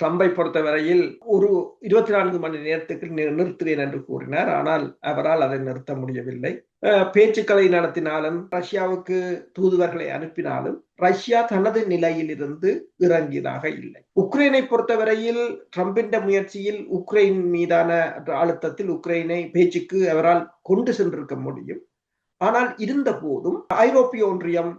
ட்ரம்பை பொறுத்தவரையில் ஒரு இருபத்தி நான்கு மணி நேரத்துக்கு நிறுத்துவேன் என்று கூறினார். ஆனால் அவரால் அதை நிறுத்த முடியவில்லை. பேச்சுக்களை நடத்தினாலும் ரஷ்யாவுக்கு தூதுவர்களை அனுப்பினாலும் ரஷ்யா தனது நிலையில் இருந்து இறங்கியதாக இல்லை. உக்ரைனை பொறுத்தவரையில் ட்ரம்பின் முயற்சியில் உக்ரைன் மீதான அழுத்தத்தில் உக்ரைனை பேச்சுக்கு அவரால் கொண்டு சென்றிருக்க முடியும். ஆனால் இருந்த போதும் ஐரோப்பிய ஒன்றியம்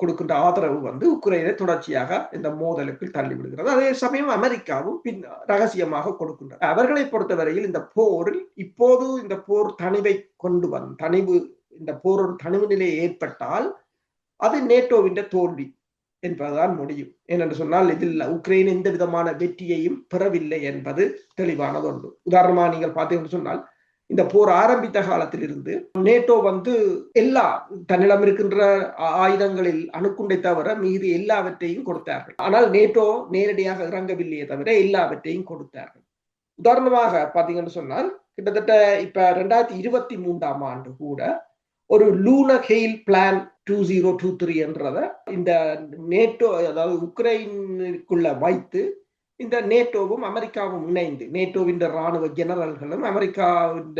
கொடுக்கின்ற ஆதரவு வந்து உக்ரைனை தொடர்ச்சியாக இந்த மோதலுக்கு தள்ளிவிடுகிறது. அதே சமயம் அமெரிக்காவும் பின் ரகசியமாக கொடுக்கின்றனர் அவர்களை பொறுத்தவரையில் இந்த போரில் இப்போது இந்த போர் தனிவை கொண்டு வந் தனிவு இந்த போர் ஒரு தனிவு நிலை ஏற்பட்டால் அது நேட்டோவின் தோல்வி என்பதுதான் முடியும். ஏனென்று சொன்னால் இதில் உக்ரைன் எந்த விதமான வெற்றியையும் பெறவில்லை என்பது தெளிவானது ஒன்று உதாரணமாக நீங்கள் பார்த்தீங்கன்னு சொன்னால் இந்த போர் ஆரம்பித்த காலத்தில் இருந்து நேட்டோ வந்து எல்லா தன்னிடம் இருக்கின்ற ஆயுதங்களில் அணுக்குண்டை தவிர மீது எல்லாவற்றையும் கொடுத்தார்கள். ஆனால் நேட்டோ நேரடியாக இறங்கவில்லையே தவிர எல்லாவற்றையும் கொடுத்தார்கள். உதாரணமாக பாத்தீங்கன்னு சொன்னால் கிட்டத்தட்ட இப்ப ரெண்டாயிரத்தி இருபத்தி மூன்றாம் ஆண்டு கூட ஒரு லூன hail plan two zero two three என்றத இந்த நேட்டோ அதாவது உக்ரைனுக்குள்ள வைத்து இந்த நேட்டோவும் அமெரிக்காவும் இணைந்து நேட்டோவின் ராணுவ ஜெனரல்களும் அமெரிக்காவின்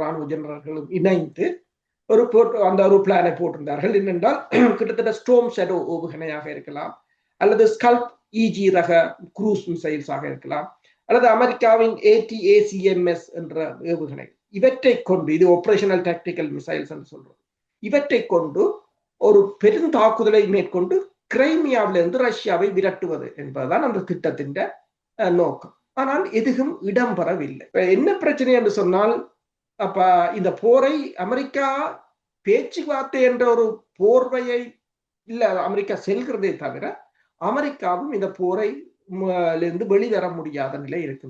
ராணுவ ஜெனரல்களும் இணைந்து ஒரு போட்டு அந்த ஒரு பிளானை போட்டிருந்தார்கள். என்னென்றால் கிட்டத்தட்ட ஸ்டோம் ஷெடோ ஏவுகணையாக இருக்கலாம் அல்லது ஸ்கல்ப் இஜி ரக குரூஸ் மிசைல்ஸாக இருக்கலாம் அல்லது அமெரிக்காவின் ஏடிஏசிஎம்எஸ் என்ற ஏவுகணை இவற்றை கொண்டு இது ஆப்ரேஷனல் டாக்டிக்கல் மிசைல்ஸ் என்று சொல்றோம். இவற்றை கொண்டு ஒரு பெருந்தாக்குதலை மேற்கொண்டு கிரைமியாவிலிருந்து ரஷ்யாவை விரட்டுவது என்பதுதான் அந்த திட்டத்தின் நோக்கம். ஆனால் எதுவும் இடம்பெறவில்லை. என்ன பிரச்சனை என்று சொன்னால் அப்ப இந்த போரை அமெரிக்கா பேச்சுவார்த்தை என்ற ஒரு போர்வையை இல்ல அமெரிக்கா செல்கிறதே தவிர அமெரிக்காவும் இந்த போரை இருந்து வெளிவர முடியாத நிலை இருக்கின்றது.